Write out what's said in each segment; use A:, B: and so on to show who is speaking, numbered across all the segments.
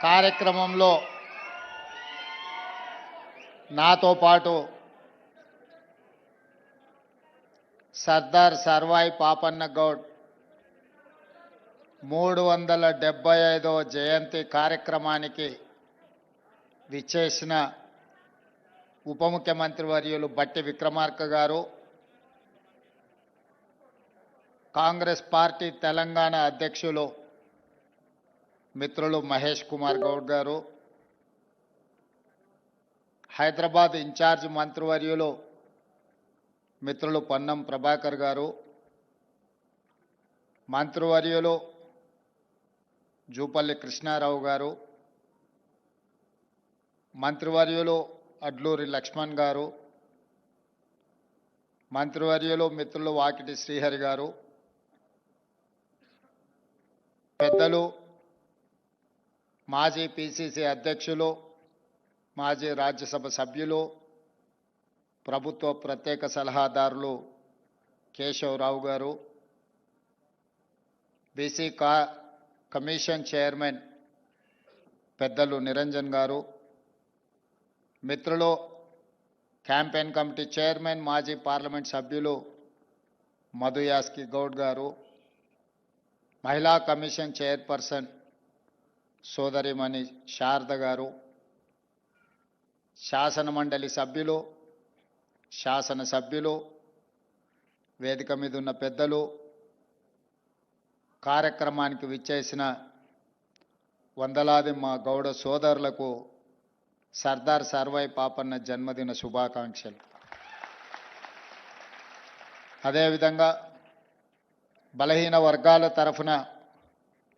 A: కార్యక్రమంలో నాతో పాటు సర్దార్ సర్వాయి పాపన్న గౌడ్ మూడు వందల డెబ్బై ఐదో జయంతి కార్యక్రమానికి విచ్చేసిన ఉప ముఖ్యమంత్రి వర్యులు బట్టి విక్రమార్క గారు కాంగ్రెస్ పార్టీ తెలంగాణ అధ్యక్షులు మిత్రులు మహేష్ కుమార్ గౌడ్ గారు హైదరాబాద్ ఇన్ఛార్జ్ మంత్రివర్యులు మిత్రులు పొన్నం ప్రభాకర్ గారు మంత్రివర్యులు జూపల్లి కృష్ణారావు గారు మంత్రివర్యులు అడ్లూరి లక్ష్మణ్ గారు మంత్రివర్యులు మిత్రులు వాకిటి శ్రీహరి గారు పెద్దలు మాజీ పిసిసి అధ్యక్షులు మాజీ రాజ్యసభ సభ్యులు ప్రభుత్వ ప్రత్యేక సలహాదారులు కేశవరావు గారు బీసీ కా కమిషన్ చైర్మన్ పెద్దలు నిరంజన్ గారు మిత్రులు క్యాంపెయిన్ కమిటీ చైర్మన్ మాజీ పార్లమెంట్ సభ్యులు మధుయాస్కి గౌడ్ గారు మహిళా కమిషన్ చైర్పర్సన్ సోదరిమణి శారద గారు శాసన మండలి సభ్యులు శాసన సభ్యులు వేదిక మీద ఉన్న పెద్దలు కార్యక్రమానికి విచ్చేసిన వందలాది మా గౌడ సోదరులకు సర్దార్ సర్వై పాపన్న జన్మదిన శుభాకాంక్షలు. అదేవిధంగా బలహీన వర్గాల తరఫున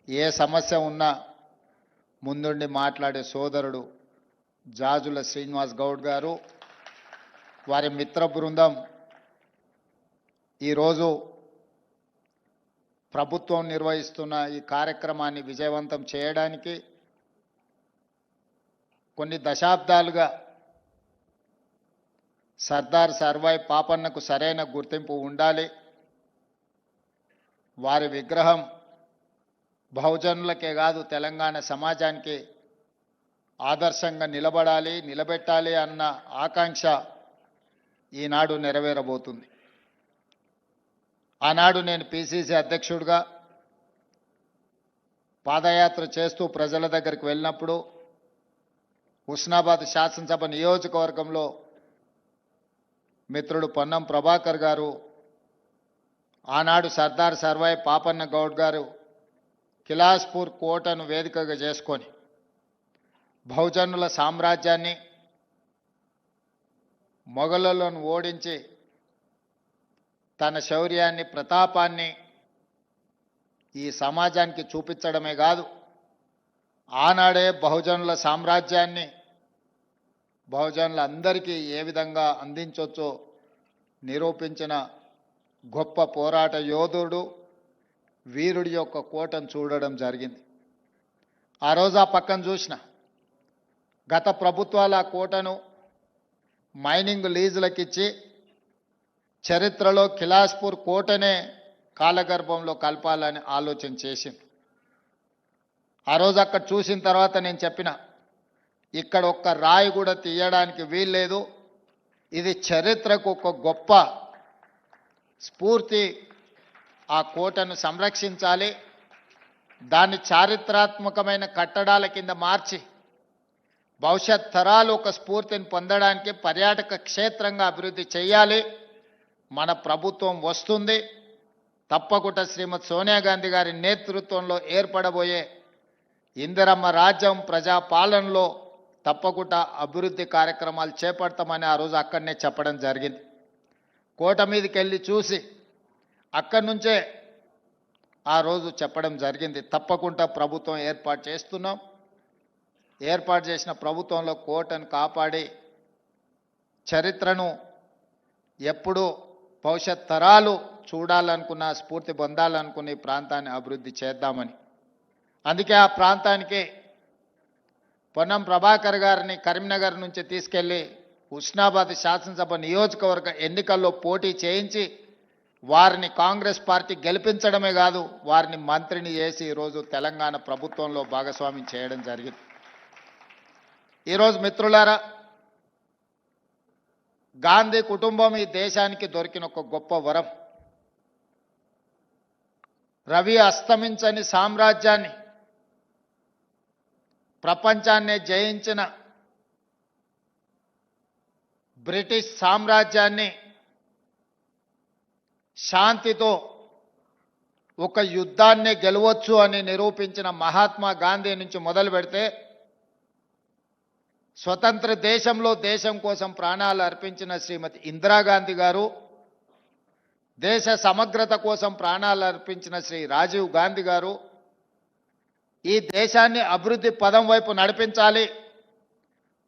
A: ఏ సమస్య ఉన్నా ముందుండి మాట్లాడే సోదరుడు జాజుల శ్రీనివాస్ గౌడ్ గారు వారి మిత్ర బృందం. ఈరోజు ప్రభుత్వం నిర్వహిస్తున్న ఈ కార్యక్రమాన్ని విజయవంతం చేయడానికి కొన్ని దశాబ్దాలుగా సర్దార్ సర్వాయి పాపన్నకు సరైన గుర్తింపు ఉండాలి. వారి విగ్రహం బహుజనులకే కాదు తెలంగాణ సమాజానికి ఆదర్శంగా నిలబడాలి నిలబెట్టాలి అన్న ఆకాంక్ష ఈనాడు నెరవేరబోతుంది. ఆనాడు నేను పిసిసి అధ్యక్షుడిగా పాదయాత్ర చేస్తూ ప్రజల దగ్గరికి వెళ్ళినప్పుడు హుస్నాబాద్ శాసనసభ నియోజకవర్గంలో మిత్రుడు పొన్నం ప్రభాకర్ గారు ఆనాడు సర్దార్ సర్వాయి పాపన్న గౌడ్ గారు కిలాస్పూర్ కోటను వేదికగా చేసుకొని బహుజనుల సామ్రాజ్యాన్ని మొఘలులను ఓడించి తన శౌర్యాన్ని ప్రతాపాన్ని ఈ సమాజానికి చూపించడమే కాదు ఆనాడే బహుజనుల సామ్రాజ్యాన్ని బహుజనులందరికీ ఏ విధంగా అందించవచ్చో నిరూపించిన గొప్ప పోరాట యోధుడు వీరుడి యొక్క కోటను చూడడం జరిగింది. ఆ రోజు ఆ పక్కన చూసిన గత ప్రభుత్వాలు ఆ కోటను మైనింగ్ లీజులకిచ్చి చరిత్రలో కిలాస్పూర్ కోటనే కాలగర్భంలో కలపాలని ఆలోచన చేసింది. ఆ రోజు అక్కడ చూసిన తర్వాత నేను చెప్పిన ఇక్కడ ఒక్క రాయి కూడా తీయడానికి వీల్లేదు. ఇది చరిత్రకు ఒక గొప్ప స్ఫూర్తి ఆ కోటను సంరక్షించాలి. దాన్ని చారిత్రాత్మకమైన కట్టడాల కింద మార్చి భవిష్యత్ తరాలు ఒక స్ఫూర్తిని పొందడానికి పర్యాటక క్షేత్రంగా అభివృద్ధి చేయాలి. మన ప్రభుత్వం వస్తుంది. తప్పకుండా శ్రీమతి సోనియా గాంధీ గారి నేతృత్వంలో ఏర్పడబోయే ఇందిరమ్మ రాజ్యం ప్రజాపాలనలో తప్పకుండా అభివృద్ధి కార్యక్రమాలు చేపడతామని ఆ రోజు అక్కడనే చెప్పడం జరిగింది. కోట మీదకి వెళ్ళి చూసి అక్కడి నుంచే ఆ రోజు చెప్పడం జరిగింది. తప్పకుండా ప్రభుత్వం ఏర్పాటు చేస్తున్నాం. ఏర్పాటు చేసిన ప్రభుత్వంలో కోటను కాపాడి చరిత్రను ఎప్పుడు భవిష్యత్ తరాలు చూడాలనుకున్న స్ఫూర్తి పొందాలనుకున్న ఈ ప్రాంతాన్ని అభివృద్ధి చేద్దామని. అందుకే ఆ ప్రాంతానికి పొన్నం ప్రభాకర్ గారిని కరీంనగర్ నుంచి తీసుకెళ్ళి హుస్నాబాద్ శాసనసభ నియోజకవర్గ ఎన్నికల్లో పోటీ చేయించి వారిని కాంగ్రెస్ పార్టీ గెలిపించడమే కాదు వారిని మంత్రిని చేసి ఈరోజు తెలంగాణ ప్రభుత్వంలో భాగస్వామ్యం చేయడం జరిగింది. ఈరోజు మిత్రులారా గాంధీ కుటుంబం ఈ దేశానికి దొరికిన ఒక గొప్ప వరం. రవి అస్తమించని సామ్రాజ్యాన్ని ప్రపంచాన్నే జయించిన బ్రిటిష్ సామ్రాజ్యాన్ని శాంతితో ఒక యుద్ధాన్నే గెలవచ్చు అని నిరూపించిన మహాత్మా గాంధీ నుంచి మొదలు పెడితే స్వతంత్ర దేశంలో దేశం కోసం ప్రాణాలు అర్పించిన శ్రీమతి ఇందిరాగాంధీ గారు దేశ సమగ్రత కోసం ప్రాణాలు అర్పించిన శ్రీ రాజీవ్ గాంధీ గారు ఈ దేశాన్ని అభివృద్ధి పదం వైపు నడిపించాలి.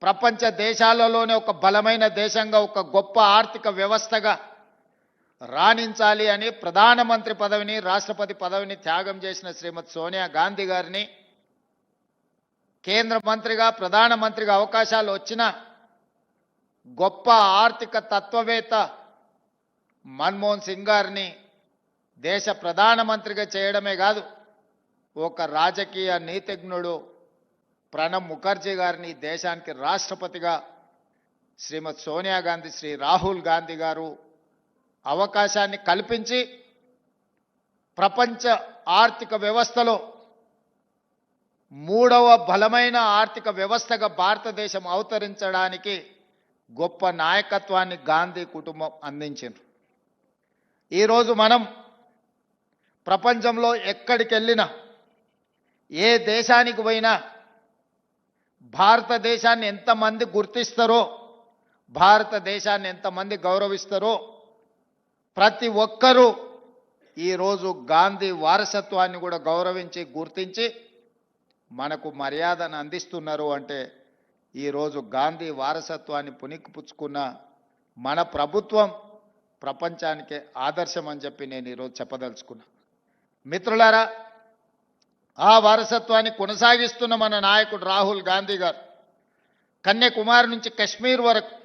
A: ప్రపంచ దేశాలలోనే ఒక బలమైన దేశంగా ఒక గొప్ప ఆర్థిక వ్యవస్థగా రాణించాలి అని ప్రధానమంత్రి పదవిని రాష్ట్రపతి పదవిని త్యాగం చేసిన శ్రీమతి సోనియా గాంధీ గారిని కేంద్ర మంత్రిగా ప్రధానమంత్రిగా అవకాశాలు వచ్చిన గొప్ప ఆర్థిక తత్వవేత్త మన్మోహన్ సింగ్ గారిని దేశ ప్రధానమంత్రిగా చేయడమే కాదు ఒక రాజకీయ నీతిజ్ఞుడు ప్రణబ్ ముఖర్జీ గారిని దేశానికి రాష్ట్రపతిగా శ్రీమతి సోనియా గాంధీ శ్రీ రాహుల్ గాంధీ గారు అవకాశాన్ని కల్పించి ప్రపంచ ఆర్థిక వ్యవస్థలో మూడవ బలమైన ఆర్థిక వ్యవస్థగా భారతదేశం అవతరించడానికి గొప్ప నాయకత్వాన్ని గాంధీ కుటుంబం అందించింది. ఈరోజు మనం ప్రపంచంలో ఎక్కడికి వెళ్ళినా ఏ దేశానికి పోయినా భారతదేశాన్ని ఎంతమంది గుర్తిస్తారో భారతదేశాన్ని ఎంతమంది గౌరవిస్తారో ప్రతి ఒక్కరూ ఈరోజు గాంధీ వారసత్వాన్ని కూడా గౌరవించి గుర్తించి మనకు మర్యాదను అందిస్తున్నారు అంటే ఈరోజు గాంధీ వారసత్వాన్ని పునికిపుచ్చుకున్న మన ప్రభుత్వం ప్రపంచానికే ఆదర్శం అని చెప్పి నేను ఈరోజు చెప్పదలుచుకున్నా. మిత్రులారా ఆ వారసత్వాన్ని కొనసాగిస్తున్న మన నాయకుడు రాహుల్ గాంధీ గారు కన్యాకుమారి నుంచి కశ్మీర్ వరకు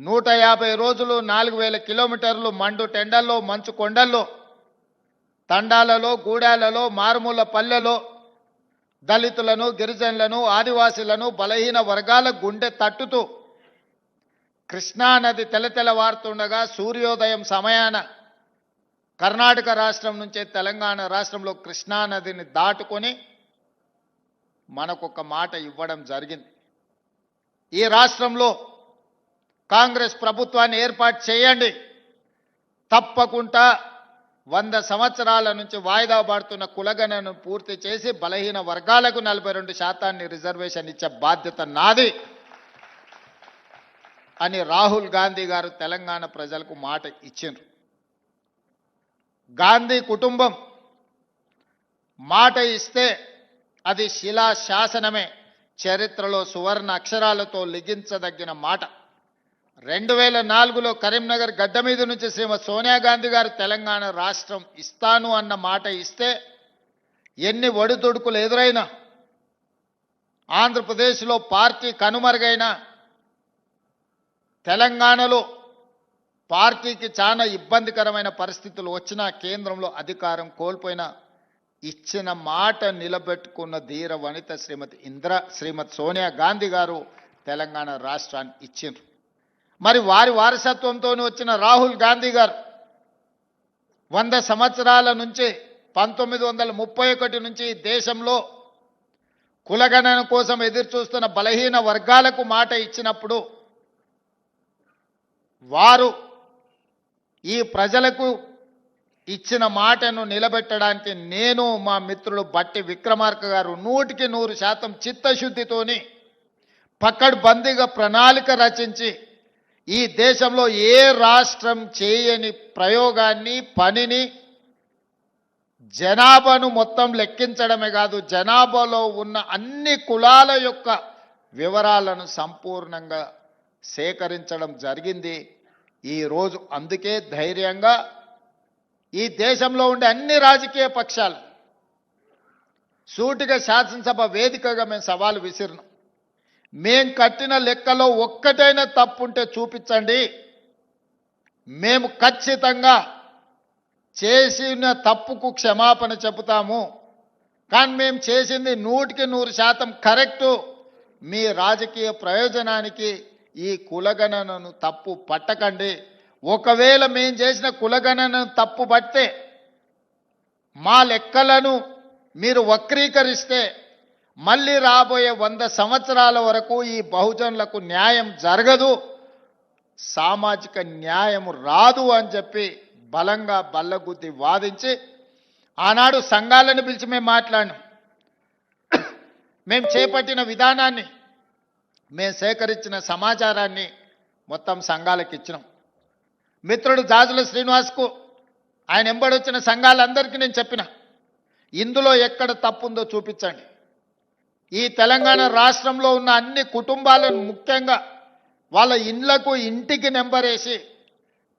A: నూట యాభై రోజులు నాలుగు వేల కిలోమీటర్లు మండు టెండల్లో మంచు కొండల్లో తండాలలో గూడాలలో మారుమూల పల్లెలో దళితులను గిరిజనులను ఆదివాసులను బలహీన వర్గాల గుండె తట్టుతూ కృష్ణానది తెలతెలవారుతుండగా సూర్యోదయం సమయాన కర్ణాటక రాష్ట్రం నుంచే తెలంగాణ రాష్ట్రంలో కృష్ణానదిని దాటుకొని మనకొక మాట ఇవ్వడం జరిగింది. ఈ రాష్ట్రంలో కాంగ్రెస్ ప్రభుత్వాన్ని ఏర్పాటు చేయండి. తప్పకుండా వంద సంవత్సరాల నుంచి వాయిదా పడుతున్న కులగణను పూర్తి చేసి బలహీన వర్గాలకు నలభై రెండు శాతాన్ని రిజర్వేషన్ ఇచ్చే బాధ్యత నాది అని రాహుల్ గాంధీ గారు తెలంగాణ ప్రజలకు మాట ఇచ్చిండ్రు. గాంధీ కుటుంబం మాట ఇస్తే అది శిలా శాసనమే చరిత్రలో సువర్ణ అక్షరాలతో లిఖించదగిన మాట. రెండు వేల నాలుగులో కరీంనగర్ గడ్డ మీద నుంచి శ్రీమతి సోనియా గాంధీ గారు తెలంగాణ రాష్ట్రం ఇస్తాను అన్న మాట ఇస్తే ఎన్ని ఒడిదుడుకులు ఎదురైనా ఆంధ్రప్రదేశ్లో పార్టీ కనుమరుగైన తెలంగాణలో పార్టీకి చాలా ఇబ్బందికరమైన పరిస్థితులు వచ్చినా కేంద్రంలో అధికారం కోల్పోయినా ఇచ్చిన మాట నిలబెట్టుకున్న ధీర వనిత శ్రీమతి ఇందిరా శ్రీమతి సోనియా గాంధీ గారు తెలంగాణ రాష్ట్రాన్ని ఇచ్చిండ్రు. మరి వారి వారసత్వంతో వచ్చిన రాహుల్ గాంధీ గారు వంద సంవత్సరాల నుంచి పంతొమ్మిది వందల ముప్పై ఒకటి నుంచి దేశంలో కులగణన కోసం ఎదురుచూస్తున్న బలహీన వర్గాలకు మాట ఇచ్చినప్పుడు వారు ఈ ప్రజలకు ఇచ్చిన మాటను నిలబెట్టడానికి నేను మా మిత్రుడు బట్టి విక్రమార్క గారు నూటికి నూరు శాతం చిత్తశుద్ధితోని పక్కడ్బందీగా ప్రణాళిక రచించి ఈ దేశంలో ఏ రాష్ట్రం చేయని ప్రయోగాన్ని పనిని జనాభాను మొత్తం లెక్కించడమే కాదు జనాభాలో ఉన్న అన్ని కులాల యొక్క వివరాలను సంపూర్ణంగా సేకరించడం జరిగింది. ఈరోజు అందుకే ధైర్యంగా ఈ దేశంలో ఉండే అన్ని రాజకీయ పక్షాలు సూటిగా శాసనసభ వేదికగా మేము సవాలు విసిరినాం. మేం కట్టిన లెక్కలో ఒక్కటైనా తప్పుంటే చూపించండి. మేము ఖచ్చితంగా చేసిన తప్పుకు క్షమాపణ చెబుతాము. కానీ మేము చేసింది నూటికి నూరు శాతం కరెక్టు. మీ రాజకీయ ప్రయోజనానికి ఈ కులగణనను తప్పు పట్టకండి. ఒకవేళ మేము చేసిన కులగణనను తప్పు పడితే మా లెక్కలను మీరు వక్రీకరిస్తే మళ్ళీ రాబోయే వంద సంవత్సరాల వరకు ఈ బహుజనులకు న్యాయం జరగదు. సామాజిక న్యాయం రాదు అని చెప్పి బలంగా బల్లగుద్ది వాదించి ఆనాడు సంఘాలను పిలిచి మేము మాట్లాడినాం. మేము చేపట్టిన విధానాన్ని మేము సేకరించిన సమాచారాన్ని మొత్తం సంఘాలకు ఇచ్చినాం. మిత్రుడు జాజుల శ్రీనివాస్కు ఆయన ఎంబడొచ్చిన సంఘాలందరికీ నేను చెప్పిన ఇందులో ఎక్కడ తప్పుందో చూపించండి. ఈ తెలంగాణ రాష్ట్రంలో ఉన్న అన్ని కుటుంబాలను ముఖ్యంగా వాళ్ళ ఇండ్లకు ఇంటికి నెంబర్ వేసి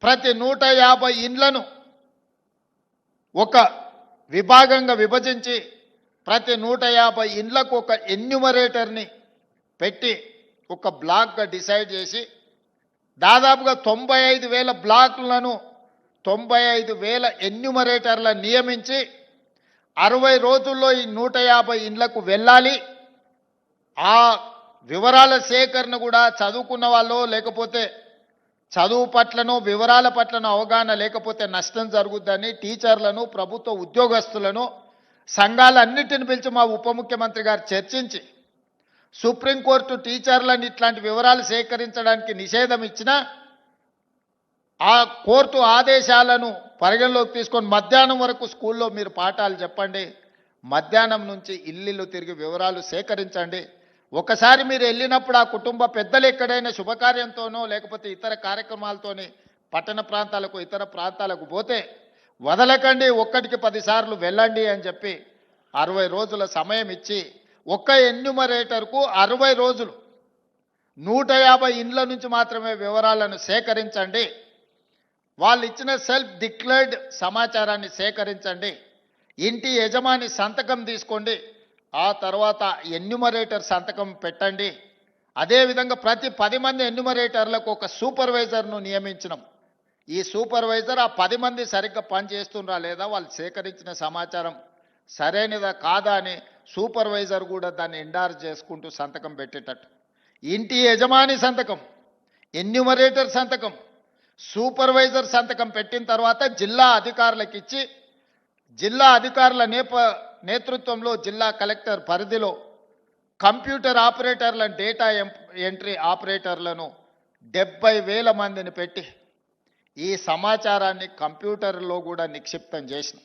A: ప్రతి నూట యాభై ఇండ్లను ఒక విభాగంగా విభజించి ప్రతి నూట యాభై ఇండ్లకు ఒక ఎన్యుమరేటర్ని పెట్టి ఒక బ్లాక్గా డిసైడ్ చేసి దాదాపుగా తొంభై ఐదు వేల బ్లాక్లను తొంభై ఐదు వేల ఎన్యుమరేటర్లను నియమించి అరవై రోజుల్లో ఈ నూట యాభై ఇండ్లకు వెళ్ళాలి. ఆ వివరాల సేకరణ కూడా చదువుకున్న వాళ్ళు లేకపోతే చదువు పట్లను వివరాల పట్లను అవగాహన లేకపోతే నష్టం జరుగుద్దని టీచర్లను ప్రభుత్వ ఉద్యోగస్తులను సంఘాలన్నిటిని పిలిచి మా ఉప ముఖ్యమంత్రి గారు చర్చించి సుప్రీంకోర్టు టీచర్లను ఇట్లాంటి వివరాలు సేకరించడానికి నిషేధం ఇచ్చినా ఆ కోర్టు ఆదేశాలను పరిగణలోకి తీసుకొని మధ్యాహ్నం వరకు స్కూల్లో మీరు పాఠాలు చెప్పండి మధ్యాహ్నం నుంచి ఇల్లు తిరిగి వివరాలు సేకరించండి. ఒకసారి మీరు వెళ్ళినప్పుడు ఆ కుటుంబ పెద్దలు ఎక్కడైనా శుభకార్యంతోనో లేకపోతే ఇతర కార్యక్రమాలతోని పట్టణ ప్రాంతాలకు ఇతర ప్రాంతాలకు పోతే వదలకండి ఒక్కటికి పదిసార్లు వెళ్ళండి అని చెప్పి అరవై రోజుల సమయం ఇచ్చి ఒక్క ఎన్యుమరేటర్కు అరవై రోజులు నూట యాభై ఇండ్ల నుంచి మాత్రమే వివరాలను సేకరించండి. వాళ్ళు ఇచ్చిన సెల్ఫ్ డిక్లేర్డ్ సమాచారాన్ని సేకరించండి. ఇంటి యజమాని సంతకం తీసుకోండి. ఆ తర్వాత ఎన్యుమరేటర్ సంతకం పెట్టండి. అదేవిధంగా ప్రతి పది మంది ఎన్యుమరేటర్లకు ఒక సూపర్వైజర్ను నియమించినాం. ఈ సూపర్వైజర్ ఆ పది మంది సరిగ్గా పనిచేస్తుండ్రా లేదా వాళ్ళు సేకరించిన సమాచారం సరైనదా కాదా అని సూపర్వైజర్ కూడా దాన్ని ఎండార్ చేసుకుంటూ సంతకం పెట్టేటట్టు. ఇంటి యజమాని సంతకం ఎన్యుమరేటర్ సంతకం సూపర్వైజర్ సంతకం పెట్టిన తర్వాత జిల్లా అధికారులకు ఇచ్చి జిల్లా అధికారుల నేప నేతృత్వంలో జిల్లా కలెక్టర్ పరిధిలో కంప్యూటర్ ఆపరేటర్ల డేటా ఎం- ఎంట్రీ ఆపరేటర్లను డెబ్బై వేల మందిని పెట్టి ఈ సమాచారాన్ని కంప్యూటర్లో కూడా నిక్షిప్తం చేసిన.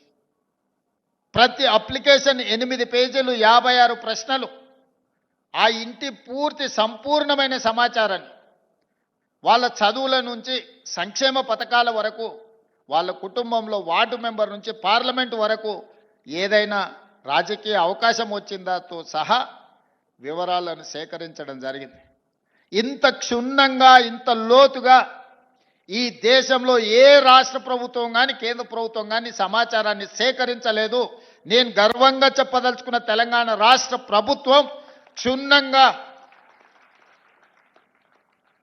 A: ప్రతి అప్లికేషన్ ఎనిమిది పేజీలు యాభై ఆరు ప్రశ్నలు. ఆ ఇంటి పూర్తి సంపూర్ణమైన సమాచారాన్ని వాళ్ళ చదువుల నుంచి సంక్షేమ పథకాల వరకు వాళ్ళ కుటుంబంలో వార్డు మెంబర్ నుంచి పార్లమెంట్ వరకు ఏదైనా రాజకీయ అవకాశం వచ్చిందాతో సహా వివరాలను సేకరించడం జరిగింది. ఇంత క్షుణ్ణంగా ఇంత లోతుగా ఈ దేశంలో ఏ రాష్ట్ర ప్రభుత్వం కానీ కేంద్ర ప్రభుత్వం కానీ సమాచారాన్ని సేకరించలేదు. నేను గర్వంగా చెప్పదలుచుకున్న తెలంగాణ రాష్ట్ర ప్రభుత్వం క్షుణ్ణంగా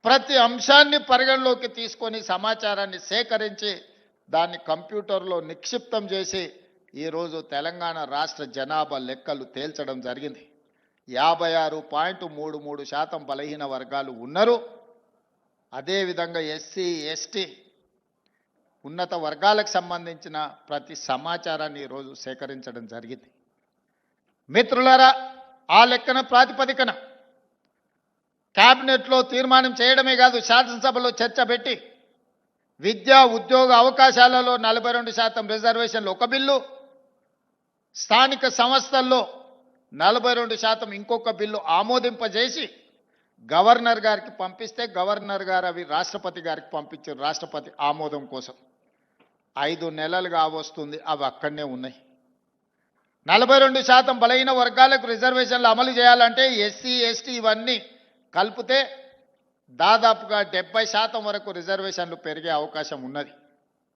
A: ప్రతి అంశాన్ని పరిగణలోకి తీసుకొని సమాచారాన్ని సేకరించి దాన్ని కంప్యూటర్లో నిక్షిప్తం చేసి ఈరోజు తెలంగాణ రాష్ట్ర జనాభా లెక్కలు తేల్చడం జరిగింది. యాభై ఆరు పాయింట్ మూడు మూడు శాతం బలహీన వర్గాలు ఉన్నారు. అదేవిధంగా ఎస్సీ ఎస్టీ ఉన్నత వర్గాలకు సంబంధించిన ప్రతి సమాచారాన్ని ఈరోజు సేకరించడం జరిగింది. మిత్రులరా ఆ లెక్కన ప్రాతిపదికన క్యాబినెట్లో తీర్మానం చేయడమే కాదు శాసనసభలో చర్చ పెట్టి విద్యా ఉద్యోగ అవకాశాలలో నలభై రెండు శాతం రిజర్వేషన్లు ఒక బిల్లు స్థానిక సంస్థల్లో నలభై రెండు శాతం ఇంకొక బిల్లు ఆమోదింపజేసి గవర్నర్ గారికి పంపిస్తే గవర్నర్ గారు అవి రాష్ట్రపతి గారికి పంపించారు రాష్ట్రపతి ఆమోదం కోసం. ఐదు నెలలుగా వస్తుంది అవి అక్కడనే ఉన్నాయి. నలభై రెండు శాతం బలహీన వర్గాలకు రిజర్వేషన్లు అమలు చేయాలంటే ఎస్సీ ఎస్టీ ఇవన్నీ కలిపితే దాదాపుగా డెబ్బై శాతం వరకు రిజర్వేషన్లు పెరిగే అవకాశం ఉన్నది.